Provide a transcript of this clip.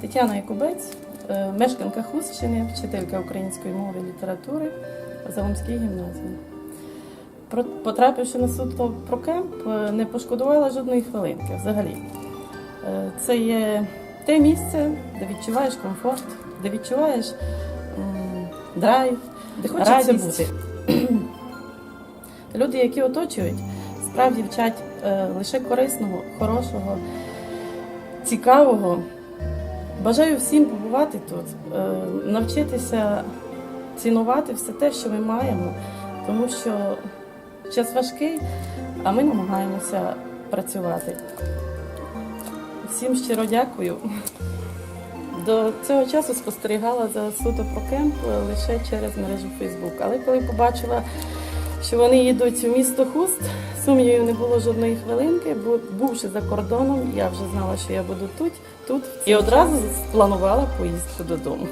Тетяна Якубець, е, мешканка Хустщини, вчителька української мови і літератури в Заумській гімназії. Потрапивши на суд про кемп, е, не пошкодувала жодної хвилинки взагалі. Е, Це є те місце, де відчуваєш комфорт, де відчуваєш драйв, Де хочеться бути. Люди, які оточують, справді вчать лише корисного, хорошого, цікавого. Бажаю всім побувати тут, е, навчитися цінувати все те, що ми маємо, тому що час важкий, а ми намагаємося працювати. Всім щиро дякую. До цього часу спостерігала за суто про кемп лише через мережу Фейсбук. Але коли побачила, що вони їдуть у місто Хуст, сумнівів не було жодної хвилинки, бо бувши за кордоном, я вже знала, що я буду тут, тут і одразу спланувала поїздку додому.